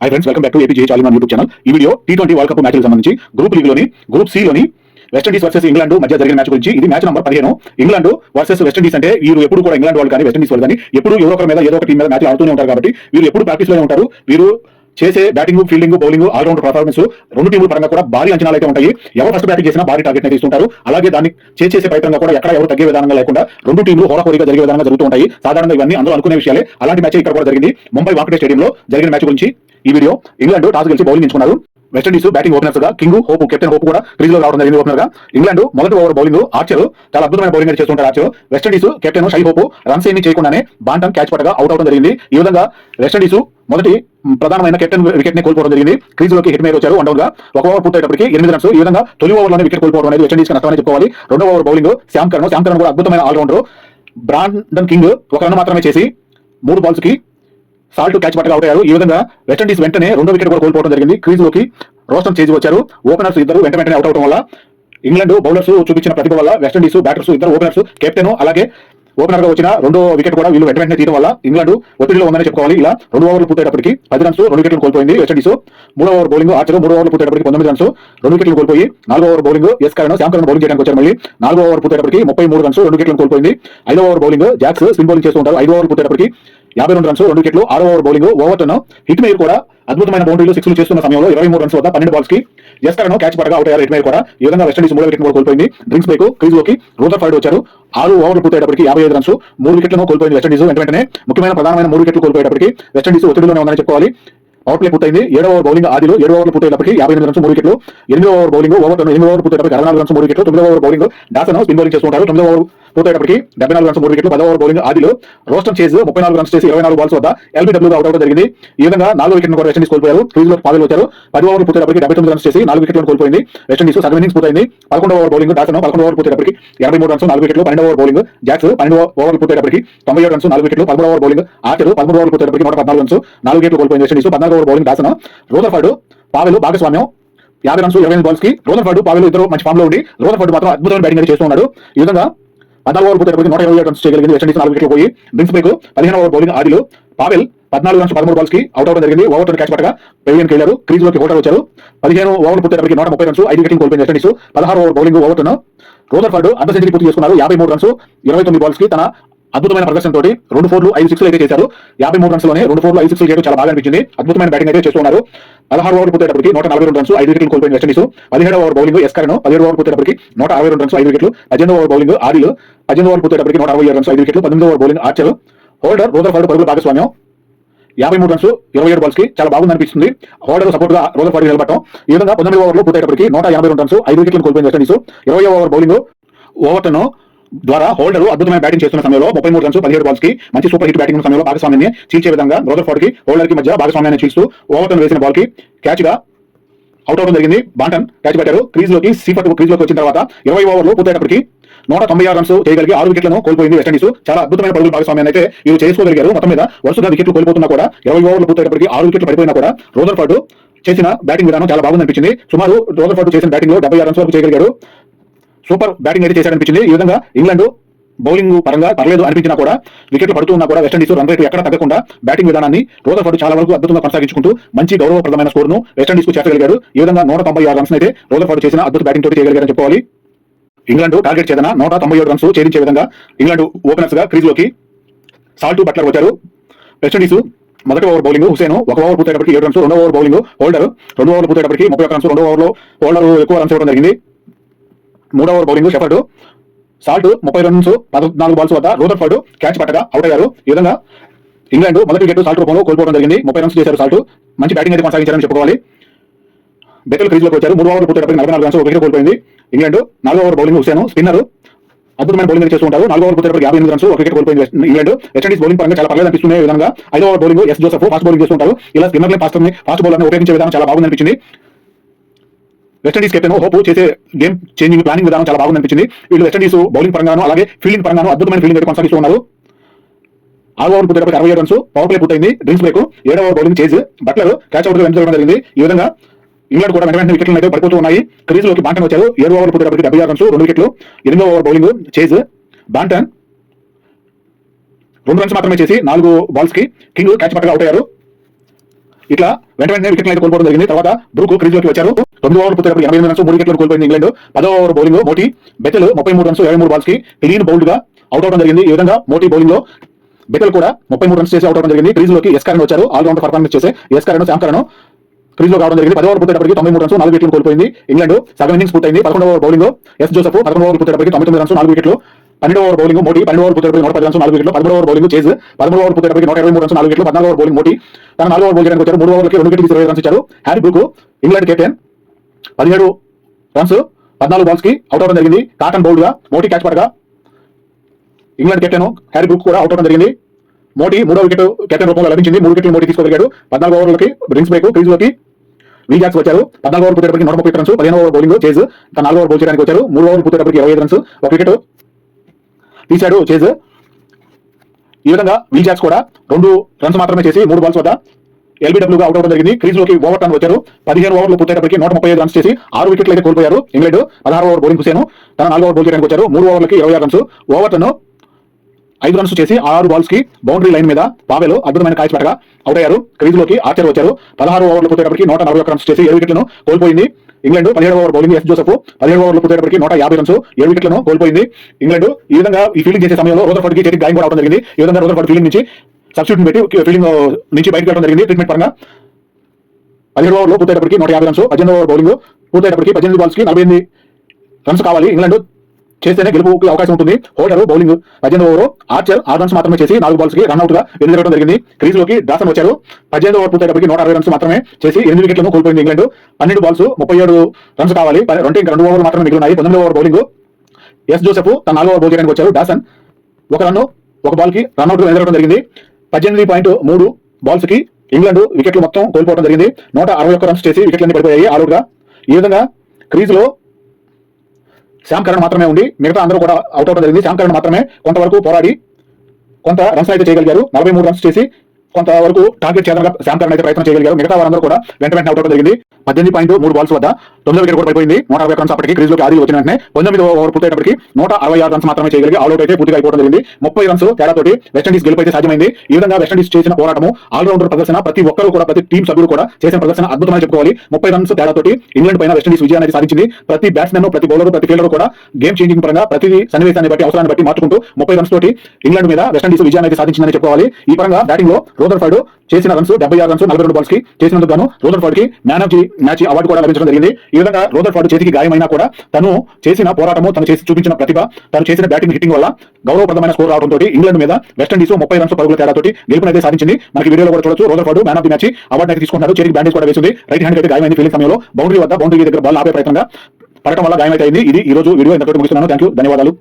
Hi friends welcome back to AP JH Aliman YouTube channel ఈ video T twenty World Cup మ్యాచ్లకు సంబంధించి group లీగ్లోని group C లోని West Indies versus England మధ్య జరిగిన match గురించి. ఇది మ్యాచ్ నంబర్ పదిహేను. ఇంగ్లాండ్ వర్సెస్ వెస్టిండీస్ అంటే వీరు ఎప్పుడు కూడా ఇంగ్లాండ్ వాళ్ళు కానీ వెస్టిండీస్ వాళ్ళు కానీ ఎప్పుడు ఎవరో ఒకరి మీద ఏదో ఒక టీం మీద మ్యాచ్ ఆడుతూనే ఉంటారు కాబట్టి వీరు ఎప్పుడు ప్రాక్టీస్లోనే ఉంటారు. వీరు చేసే batting fielding bowling all round performance రెండు టీముల పరంగా కూడా భారీ అంచనాలు అయితే ఉంటాయి. ఎవరు ఫస్ట్ బ్యాటింగ్ చేసినా భారీ టార్గెట్ తీసుకుంటారు అలాగే దాన్ని చేసే ప్రయత్నంగా కూడా ఎక్కడ ఎవరు తగ్గే విధానంగా లేకుండా రెండు టీంలు హోరాహోరీగా జరిగే విధంగా జరుగుతూ ఉంటాయి. సాధారణంగా ఇవన్నీ అందరూ అనుకునే విషయాలే. అలాంటి మ్యాచ్ ఇక్కడ కూడా జరిగింది. ముంబై వాంకటే స్టేడియంలో జరిగిన మ్యాచ్ గురించి ఈ వీడియో ఇంగ్లాండ్ టాస్ గెలిచి బౌలింగ్ ఎంచుకున్నారు. వెస్టిండీస్ బ్యాటింగ్ ఓపెనర్స్గా కింగ్ హోప్ కెప్టెన్ హోప్ కూడా క్రీజ్లో రావడం జరిగింది ఓపెనర్గా. ఇంగ్లాండ్ మొదటి ఓవర్ బౌలింగ్ ఆర్చర్ చాలా అద్భుతమైన బౌలింగ్ చేస్తుంటారు Archer West Indies captain Shai Hope runs ఏమీ చేయకుండానే బాంటం క్యాచ్ పట్టగా అవుట్ అవడం జరిగింది. ఈ విధంగా వెస్టిండీస్ మొదటి ప్రధానమైన కెప్టెన్ వికెట్ని కోల్పోవడం జరిగింది. క్రీజ్లోకి హిట్ మీద వచ్చారు వన్ డౌన్గా. ఒక ఓవర్ పూర్తయ్యేటప్పటికి ఎనిమిది రన్స్ ఈ విధంగా తొలి ఓవర్లోనే వికెట్ కోల్పోవడం అనేది వెస్టిండీస్ నష్టమని చెప్పుకోవాలి. రెండో over bowling Sam Curran Sam Curran కూడా అద్భుతమైన ఆల్రౌండర్ బ్రాండన్ కింగ్ ఒక రన్ మాత్రమే చేసి మూడు బాల్స్కి సాల్ట్ క్యాచ్ పట్టగా అవుట్ అయ్యారు. ఈ విధంగా వెస్టిండీస్ వెంటనే రెండో వికెట్ కూడా కోల్పోవడం జరిగింది. క్రీజ్లోకి రోస్టన్ చేసి వచ్చారు. ఓపెనర్స్ ఇద్దరు వెంట వెంటనే అవుట్ అవడం వల్ల ఇంగ్లాండ్ బౌలర్స్ చూపించిన ప్రతిభ వల్ల వెస్టిండీస్ బ్యాటర్స్ ఇద్దరు ఓపెనర్స్ కెప్టెన్ అలాగే ఓపెనర్గా వచ్చిన రెండో వికెట్ కూడా వీళ్ళు వెంట వెంటనే తీయడం వల్ల ఇంగ్లాండ్ ఒత్తిడిలో ఉందని చెప్పుకోవాలి. ఇలా రెండు ఓవర్లు పూర్తయ్యేటప్పటికి పది రన్స్ రెండు వికెట్లు కోల్పోయింది వెస్టిండీస్ మూడో ఓవర్ బౌలింగ్ ఆర్చర్ మూడో ఓవర్లు పూర్తయ్యేటప్పటికి పంతొమ్మిది రన్స్ రెండు వికెట్లు కోల్పోయి నాలుగో over bowling S Curran Sam Curran bowling చేయడానికి వచ్చారు మళ్ళీ. నాలుగో ఓవర్ పూర్తయ్యేటప్పటికి ముప్పై మూడు రన్స్ రెండు వికెట్లు కోల్పోయింది. ఐదో over bowling Jacks spin bowling చేస్తూ ఉంటారు. ఐదో ఓవర్ పూర్తయ్యేటప్పటికి యాభై రెండు రన్స్ రెండు వికెట్లు ఆరో over bowling Overton Hetmyer కూడా అద్భుతమైన బౌండరీలు సిక్స్లు చేస్తున్న సమయంలో ఇరవై మూడు రన్స్ వద్ద పన్నెండు బాల్స్కి ఎస్కరను క్యాచ్ పడగా అవుట్ అయ్యారు. ఎట్మేర్ కూడా ఈ విధంగా వెస్టిండీస్ మూడో వికెట్ కూడా కోల్పోయింది. డ్రింక్స్ బ్రేక్ క్రీజ్లోకి రూదర్ ఫైడ్ వచ్చారు. ఆరు ఓవర్లు పూర్తయ్యేటప్పటికి యాభై ఐదు రన్స్ మూడు వికెట్లను కోల్పోయింది వెస్టిండీస్ వెంట వెంటనే ముఖ్యమైన ప్రధానమైన మూడు వికెట్లు కోల్పోయేటప్పటికి వెస్టిండీస్ ఒత్తిడిలోనే ఉందని చెప్పుకోవాలి. పవర్ ప్లే పూర్తయింది. ఏడవ ఓవర్ బౌలింగ్ ఆదిలో ఏడవ ఓవర్ పూర్తయినప్పటికీ యాభై ఎనిమిది రన్స్ మూడు వికెట్లు ఎనిమిది ఓవర్ బౌలింగ్ ఓవర్ ఎనిమిది ఓవర్ పూర్తయ్యేటప్పటికి అరవై నాలుగు రన్స్ మూడు వికెట్లు తొమ్మిదో over bowling Dawson spin bowling చేస్తుంటారు. తొమ్మిదో ఓవర్ పూర్తయ్యేటప్పటికి డెబ్బై నాలుగు రన్స్ మూడు వికెట్లు పదవ ఓవర్ బౌలింగ్ ఆదిలో రోస్టన్ చేసి ముప్పై నాలుగు రన్స్ చేసి ఇరవై నాలుగు బాల్స్ వద్ద ఎల్బీడబ్ల్యూ అవుట్ అవడం జరిగింది. ఈ విధంగా నాలుగు వికెట్లు కూడా వెస్టిండీస్ కోల్పోయారు. క్రీజ్లో పాదలు వచ్చారు. పది ఓవర్ పూర్తయ్యేటప్పటికి డెబ్బై తొమ్మిది రన్స్ చేసి నాలుగు వికెట్లను కోల్పోయింది వెస్టిండీస్ సగం ఇన్నింగ్స్ పూర్తయింది. పదకొండు ఓవర్ బౌలింగ్ దాసన్ పదకొండు ఓవర్ పూర్తయ్యేటప్పటికి ఎనభై మూడు రన్స్ నాలుగు వికెట్లు పన్నెండు ఓవర్ బౌలింగ్ జాక్స్ పన్నెండు ఓవర్ పూర్తయ్యేటప్పటికి తొంభై ఏడు రన్స్ నాలుగు వికెట్లు పదమూడు ఓవర్ బౌలింగ్ ఆచరు పదమూడు ఓవర్ పూర్తయ్యేటప్పటికి నూట పద్నాలుగు రన్స్ నాలుగు వికెట్లు కోల్పోయింది వెస్టిండీస్ పద్నాలుగు over bowling Dawson Rutherford Powell భాగస్వామ్యం యాభై రన్స్ ఇరవై బాల్స్కి రోదర్ఫర్డ్ పావెలు ఇద్దరు మంచి ఫామ్లో ఉండి రోదర్ఫర్డ్ మాత్రం అద్భుతమైన బ్యాటింగ్ అయితే చేస్తూ ఉన్నాడు. ఈ విధంగా పద్నాలుగు ఓవర్ పూర్తి నూట ఇరవై రన్స్ చేయగలిగింది వెస్టిండీస్ నాలుగు వికెట్లు పోయి బిన్స్ బ్రేక్ పదిహేను ఓవర్ బౌలింగ్ ఆదిలో పావెల్ పద్నాలుగు రన్స్ పదమూడు బాల్స్కి అవుట్ అవడం జరిగింది. ఓవర్ క్యాచ్ పట్టగా పెవియన్ వెళ్ళారు. క్రీజ్లోకి హోటల్ వచ్చారు. పదిహేను ఓవర్ పూర్తయిపోయి నూట ముప్పై రన్స్ ఐదు వికెట్ కోల్పోయింది వెస్టిండీస్ పదహారు ఓవర్ బౌలింగ్ ఓవర్ రోదర్ఫర్డ్ అర్ధ సెంచరీ పూర్తి చేసుకున్నారు. యాభై మూడు రన్స్ ఇరవై తొమ్మిది బాల్స్కి తన అద్భుతమైన ప్రదర్శన తోటి రెండు ఫోర్లు ఐదు సిక్స్లు అయితే చేశారు. యాభై మూడు రన్స్లోనే రెండు ఫోర్లు ఐదు సిక్స్లు చేయడం చాలా బాగా అనిపించింది. అద్భుతమైన బ్యాటింగ్ అయితే చేస్తున్నారు పదహారు ఓవర్ పూర్తయ్యేటప్పటికి నూట నలభై రెండు రన్స్ ఐదు వికెట్లు కోల్పోయింది వెస్టిండీస్ పదిహేడు ఓవర్ బౌలింగ్ ఎస్కరను పదిహేడు ఓవర్ పూర్తయ్యేటప్పటికి నూట అరవై రెండు రన్స్ ఐదు వికెట్లు పద్దెనిమిది ఓవర్ బౌలింగ్ ఆదిలు. పద్దెనిమిది ఓవర్ పూర్తయ్యేటప్పటికి నూట అరవై ఏడు రన్స్ ఐదు వికెట్లు పద్దెనిమిది over bowling Archer Holder Rutherford పరుగుల భాగస్వామ్యం. యాభై మూడు రన్స్ ఇరవై ఏడు బాల్స్కి చాలా బాగుంది అనిపిస్తుంది. హోల్డర్ సపోర్ట్గా రోదర్ ఫార్టీ నిలబడటం. ఈ విధంగా పంతొమ్మిది ఓవర్లు పూర్తయ్యేటప్పటికి నూట ఎనభై రెండు రన్స్ ఐదు వికెట్లు కోల్పోయింది వెస్టిండీస్ ఇరవై ఓవర్ బౌలింగ్ ఓవర్టన్ ద్వారా హోల్డర్ అద్భుతమైన బ్యాటింగ్ చేస్తున్న సమయంలో ముప్పై మూడు రన్స్ పదిహేడు బాల్స్కి మంచి సూపర్ హిట్ బ్యాటింగ్ సమయంలో భాగస్వామ్యాన్ని చీల్చే విధంగా రోజర్ ఫార్డ్కి హోల్డర్కి మధ్య భాగస్వామ్యాన్ని చీల్స్తూ ఓవర్టన్ వేసిన బాల్కి క్యాచ్గా అవుట్ అవడం జరిగింది. బాంటన్ క్యాచ్ పెట్టారు క్రీజ్లోకి సీఫర్ట్ క్రీజ్లోకి వచ్చిన తర్వాత ఇరవై ఓవర్లు పూర్తయ్యేటప్పటికి నూట తొంభై ఆరు రన్స్ చేయగలిగి ఆరు వికెట్లను కోల్పోయింది వెస్టిండీస్ చాలా అద్భుతమైన పరుగుల భాగస్వామ్యాన్ని అయితే వీరు చేసుకోగలిగారు. మొత్తం మీద వరుసగా వికెట్లు కోల్పోతున్నా కూడా ఇరవై ఓవర్లు పూర్తయ్యేటప్పటికి ఆరు వికెట్లు పడిపోయినా కూడా రోదర్ఫర్డ్ చేసిన బ్యాటింగ్ విధానం చాలా బాగుంది అనిపించింది సుమారు రోదర్ఫర్డ్ చేసిన బ్యాటింగ్లో డెబ్బై ఆరు రన్స్ వరకు చేయగలిగారు. సూపర్ బ్యాటింగ్ అయితే చేశాడనిపించింది ఈ విధంగా ఇంగ్లాండ్ బౌలింగ్ పరంగా పర్లేదు అనిపించినా కూడా వికెట్లు పడుతూ ఉన్నా కూడా వెస్టిండీస్ రన్ రేటు ఎక్కడ తగ్గకుండా బ్యాటింగ్ విధానాన్ని రోదర్ఫర్డ్ చాలా వరకు అద్భుతంగా కొనసాగించుకుంటూ మంచి గౌరవప్రదమైన స్కోర్ను వెస్టిండీస్కు చేర్చగలిగాడు. ఈ విధంగా నూట తొంభై ఆరు రన్స్ అయితే రోదర్ఫర్డ్ చేసిన అద్భుత బ్యాటింగ్ తోటి చేయగలిగారని చెప్పుకోవాలి. ఇంగ్లాండ్ టార్గెట్ చేదన నూట తొంభై ఏడు రన్స్ ఛేదించే విధంగా ఇంగ్లాండ్ ఓపెనర్స్గా క్రీజ్లోకి సాల్ట్ బట్లర్ వచ్చారు. వెస్టిండీస్ మొదటి ఓవర్ బౌలింగ్ హుసేను ఒక ఓవర్ పూర్తయ్యేటప్పటికి ఏడు రన్స్ రెండో ఓవర్ బౌలింగ్ హోల్డర్ రెండు ఓవర్ పూర్తయ్యేటప్పటికి ముప్పై ఒక రన్స్ రెండో ఓవర్లో హోల్డర్ ఎక్కువ రన్స్ ఇవ్వడం జరిగింది. మూడో ఓవర్ బౌలింగ్ షెఫర్డ్. సాల్ట్ ముప్పై రన్స్ పద్నాలుగు బాల్స్ వద్ద రూదర్ఫర్డ్ క్యాచ్ పట్టగా అవుట్ అయ్యారు. ఈ విధంగా ఇంగ్లాండ్ మొదటి వికెట్ సాల్ట్ రూపంలో కోల్పోవడం జరిగింది. ముప్పై రన్స్ చేశారు సాల్ట్. మంచి బ్యాటింగ్ అయితే కొనసాగించారని చెప్పుకోవాలి. బెటల్ క్రీజ్లోకి వచ్చారు. మూడు ఓవర్లు పూర్తయినప్పటికి నలభై నాలుగు రన్స్ ఒక వికెట్ కోల్పోయింది. ఇంగ్లాండ్ నాలుగో ఓవర్ బౌలింగ్ హుసేన్ స్పిన్నర్ అద్భుతమైన బౌలింగ్ చేస్తూ ఉంటారు నాలుగో ఓవర్ పూర్తయినప్పటికి యాభై ఎనిమిది రన్స్ ఒక వికెట్ కోల్పోయింది వెస్ట్- ఇంగ్లాండ్. వెస్టిండీస్ బౌలింగ్ పరంగా చాలా పర్లేదు అనిపిస్తుంది. ఈ విధంగా ఐదో over bowling S Joseph fast bowling చేస్తుంటారు. ఇలా స్పిన్నర్లే ఫాస్ట్ ఫాస్ట్ బౌలర్ని ఉపయోగించే విధానం చాలా బాగుంది అనిపించింది. వెస్టిండీస్ కెప్టెన్ హోప్ చేసే గేమ్ చేంజింగ్ ప్లానింగ్ విధానం చాలా బాగుంది అనిపించింది. వీళ్ళు వెస్టిండీస్ బౌలింగ్ పరంగాను అలాగే ఫీల్డింగ్ పరంగాను అద్భుతమైన ఫీల్డింగ్ అయితే కొనసాగిస్తూ ఉన్నారు. ఆరు ఓవర్ పూర్తి అరవై ఏడు రన్స్ పవర్ ప్లే పూర్తయింది డ్రింక్స్ బ్రేక్ ఏడవ over bowling Chase Buttler catch out వెంట జరిగింది. ఈ విధంగా ఇంగ్లాండ్ కూడా వెంట వెంటనే వికెట్లు అయితే పడిపోతూ ఉన్నాయి. క్రీజ్లోకి బాంటన్ వచ్చారు. ఏడు ఓవర్ పూర్తి డెబ్బై ఆరు రన్స్ రెండు వికెట్లు ఎనిమిదో ఓవర్ బౌలింగ్ చేజ్ బాంటన్ రెండు రన్స్ మాత్రమే చేసి నాలుగు బాల్స్కి కింగ్ క్యాచ్ పట్టగా అవుట్ అయ్యారు. ఇట్లా వెంట వెంటనే వికెట్లు అయితే కోల్పోవడం జరిగింది. తర్వాత బ్రూక్ క్రీజ్లోకి వచ్చారు. తొమ్మిది ఓవర్లు పూర్తయినప్పుడు ఎనభై ఎనిమిది రన్స్ మూడు వికెట్లు కోల్పోయింది ఇంగ్లాండ్. పదో ఓవర్ బౌలింగ్ మోటీ బెతెల్ ముప్పై మూడు రన్స్ ఇరవై మూడు బాల్స్కి క్లీన్ బౌల్డ్గా అవుట్ అవడం జరిగింది. ఈ విధంగా మోటీ బౌలింగ్లో బెతెల్ కూడా ముప్పై మూడు రన్స్ చేసి అవుట్ అవడం జరిగింది. క్రీజ్లోకి ఎస్కారన్ వచ్చారు. ఆల్ రౌండ్ పర్ఫార్మెన్స్ చేసే ఎస్కారన్ శాంకరన్ క్రీజ్లో కావడం జరిగింది. పది ఓవర్ పూర్తయినప్పటికి తొంభై మూడు రన్స్ నాలుగు వికెట్లు కోల్పోయింది ఇంగ్లాండ్. సగం ఇన్నింగ్స్ పూర్తయింది. పదకొండు ఓవర్ బౌలింగ్ ఎస్ జోసఫ్ పదకొండు ఓవర్ పూర్తయినప్పటికి తొమ్మిది తొమ్మిది రన్స్ నాలుగు వికెట్లు పన్నెండు ఓవర్ బౌలింగ్ మోడీ పన్నెండు ఓవర్ పూర్తయినప్పటికి నూట పది రన్స్ నాలుగు వికెట్లు పదమూడు ఓవర్ బౌలింగ్ చేజ్ పదమూడు ఓవర్ పూర్తయినప్పటికి నూట ఇరవై మూడు రన్స్ నాలుగు వికెట్లు పద్నాలుగు ఓవర్ బౌలింగ్ మోడీ తన నాలుగు ఓవర్ బౌల్ చేయడానికి వచ్చారు మూడు ఓవర్లకి రెండు వికెట్లు ఇరవై రన్స్ ఇచ్చారు. హ్యారీ బ్రూక్ ఇంగ్లాండ్ కెప్టెన్ పదిహేడు రన్స్ పద్నాలుగు బాల్స్కి అవుట్ అవడం జరిగింది. కాటన్ బౌల్డ్గా మోటీ క్యాచ్ పడగా ఇంగ్లాండ్ కెప్టెన్ హ్యారీ బ్రూక్ కూడా అవుట్ అవడం జరిగింది. మోటీ మూడో వికెట్ కెప్టెన్ రూపంలో లభించింది. మూడు వికెట్లు మోటీ తీసుకోగలిగాడు. పద్నాలుగు ఓవర్లకి డ్రింక్స్ బ్రేక్ క్రీజ్లోకి విజాక్స్ వచ్చారు. పద్నాలుగు ఓవర్ పుట్టేటప్పటికి నూట ముప్పై రన్స్ పదిహేను ఓవర్ బౌలింగ్ చేజ్ తన నాలుగు ఓవర్ బౌల్ చేయడానికి వచ్చారు. మూడు ఓవర్ పుట్టేటప్పటికి ఇరవై రన్స్ ఒక వికెట్ తీశాడు చేజ్. ఈ విధంగా విజాక్స్ కూడా రెండు రన్స్ మాత్రమే చేసి మూడు బాల్స్ వద్ద ఎల్బీడబ్ల్యూగా గా అవుట్ అవడం జరిగింది. క్రీజ్లోకి ఓవర్ టర్న్ వచ్చారు. పదిహేను ఓవర్లు పూర్తయ్యేటప్పటికి నూట ముప్పై ఐదు రన్స్ చేసి ఆరు వికెట్లు అయితే కోల్పోయారు ఇంగ్లాండ్. పదహారు ఓవర్ బౌలింగ్ హుసేను. తన నాలుగు ఓవర్ బౌల్ చేయడానికి వచ్చారు. మూడు ఓవర్లకి ఇరవై ఆరు రన్స్ ఓవర్ టర్న్ ఐదు రన్స్ చేసి ఆరు బాల్స్కి బౌండరీ లైన్ మీద పావేలు అద్భుతమైన కాయచి పెట్టగా అవుట్ అయ్యారు. క్రీజ్లోకి ఆర్చర్ వచ్చారు. పదహారు ఓవర్లు పూర్తయ్యేటప్పటికి నూట నలభై ఒక రన్స్ చేసి ఏడు వికెట్లను కోల్పోయింది. ఇంగ్లాండ్ పదిహేడు ఓవర్ బౌలింగ్ ఎస్ జోసెఫ్. పదిహేడు ఓవర్లు పూర్తయినప్పటికి నూట యాభై రన్స్ ఏడు వికెట్లను కోల్పోయింది. ఇంగ్లాండ్ ఈ విధంగా ఈ ఫీల్డింగ్ చేసే సమయంలో రోజర్కి చేతికి గాయం కూడా అవడం జరిగింది. ఈ విధంగా రోదర్ఫర్డ్ ఫీల్డింగ్ నుంచి సబ్స్టిట్యూట్ పెట్టి ఫీల్డింగ్ uh, నుంచి బయటకు వెళ్ళడం జరిగింది. ట్రీట్మెంట్ పరంగా పదిహేడు ఓవర్లు పూర్తయినప్పటికి నూట యాభై రన్స్ పద్దెనిమిది ఓవర్ బౌలింగ్ పూర్తయినప్పటికి పద్దెనిమిది బాల్స్కి నలభై ఎనిమిది రన్స్ కావాలి. ఇంగ్లాండ్ చేస్తేనే గెలుపుకి అవకాశం ఉంటుంది. హోల్డర్ బౌలింగ్ పద్దెనిమిది ఓవర్ ఆర్చర్ ఆరు రన్స్ మాత్రమే చేసి నాలుగు బాల్స్కి రన్అట్గా ఎదురగడం జరిగింది. క్రీజ్లోకి దాసన్ వచ్చారు పద్దెనిమిది ఓవర్ పూర్తయ్యేటప్పటికి నూట అరవై రన్స్ మాత్రమే చేసి ఎనిమిది వికెట్లను కోల్పోయింది ఇంగ్లాండ్. పన్నెండు బాల్స్ ముప్పై ఏడు రన్స్ కావాలి. రెండు ఇంకా రెండు ఓవర్లు మాత్రమే మిగిలినాయి పంతొమ్మిది ఓవర్ బౌలింగ్. ఎస్ జోసెఫ్ తన నాలుగు ఓవర్ బౌల్ చేయడానికి వచ్చారు దాసన్ ఒక రన్ ఒక బాల్కి రన్అట్గా ఎదురగడం జరిగింది. పద్దెనిమిది పాయింట్ మూడు బాల్స్కి ఇంగ్లాండ్ వికెట్లు మొత్తం కోల్పోవడం జరిగింది. నూట అరవై ఒక్క రన్స్ చేసి వికెట్లన్నీ పడిపోయాయి. ఆల్అౌట్గా ఈ విధంగా క్రీజ్లో శ్యామ్ కరణ్ మాత్రమే ఉండి మిగతా అందరూ కూడా అవుట్ అవడం జరిగింది. శ్యామ్ కరణ్ మాత్రమే కొంతవరకు పోరాడి కొంత రన్స్ అయితే చేయగలిగారు. నలభై మూడు రన్స్ చేసి కొంతవరకు టార్గెట్ చేయాలని శ్యామ్ కరణ్ అయితే ప్రయత్నం చేయగలిగారు. మిగతా వారందరూ కూడా వెంట వెంటనే అవుట్ జరిగింది. పద్దెనిమిది పాయింట్ మూడు బాల్స్ వద్ద తొమ్మిది వికెట్ కూడా పడిపోయింది. నూట అరవై రన్స్ అప్పటికి క్రీజ్లోకి ఆది వచ్చిన వెంటనే పంతొమ్మిది ఓవర్ పూర్తయినప్పటికి నూట అరవై ఆరు రన్స్ మాత్రమే చేయగలిగి అవుట్ అయితే పూర్తిగా అయిపోవడం జరిగింది. ముప్పై రన్స్ తేడాతోటి వెస్టిండీస్ గెలుపు అయితే సాధ్యమైంది. ఈ విధంగా వెస్టిండీస్ చేసిన పోరాటము ఆల్రౌండర్ ప్రదర్శన ప్రతి ఒక్కరు కూడా ప్రతి టీం సభ్యులు కూడా చేసిన ప్రదర్శన అద్భుతమని చెప్పుకోవాలి. ముప్పై రన్స్ తేడాతోటి ఇంగ్లాండ్ పైన వెస్టిండీస్ విజయాన్ని సాధించింది. ప్రతి బ్యాట్స్మెన్ ప్రతి బౌలర్ ప్రతి ఫీల్డర్ కూడా గేమ్ చేంజింగ్ పరంగా ప్రతి సన్నివేశాన్ని బట్టి అవసరాన్ని బట్టి మార్చుకుంటూ ముప్పై రన్స్ తోటి ఇంగ్లాండ్ మీద వెస్టిండీస్ విజయాన్ని సాధించిందని చెప్పుకోవాలి. ఈ పరంగా బ్యాటింగ్లో రోదర్ఫర్డ్ చేసిన రన్స్ డెబ్బై ఆరు రన్స్ నలభై రెండు బాల్స్కి చేసినందుకు గాను రోదర్ఫర్డ్కి man of the match award కూడా లభించడం జరిగింది. ఈ విధంగా రోదర్ఫర్డ్ చేతికి గాయమైనా కూడా తను చేసిన పోరాటము తను చేసి చూపించిన ప్రతిభ తను చేసిన బ్యాటింగ్ హిట్టింగ్ వల్ల గౌరవప్రదమైన స్కోర్ రావడంతో ఇంగ్లాండ్ మీద వెస్టిండీస్ ముప్పై రన్స్ పరుగుల తేడాతోటి గెలుపునైతే సాధించింది. మనకి వీడియోలో కూడా చూడొచ్చు. Rutherford man of the match award అయితే తీసుకున్నారు చేతికి బ్యాండేజ్ కూడా వేసింది. రైట్ హ్యాండ్ అయితే గాయమైంది ఫీలింగ్ సమయంలో. బౌండరీ వద్ద బౌండరీ దగ్గర బాల్ ఆపే ప్రయత్నంగా పడటం వల్ల గాయమైతే అయింది. ఇది ఈ రోజు వీడియో ఇంతటి ముగిస్తున్నాను. థ్యాంక్ యూ ధన్యవాదాలు.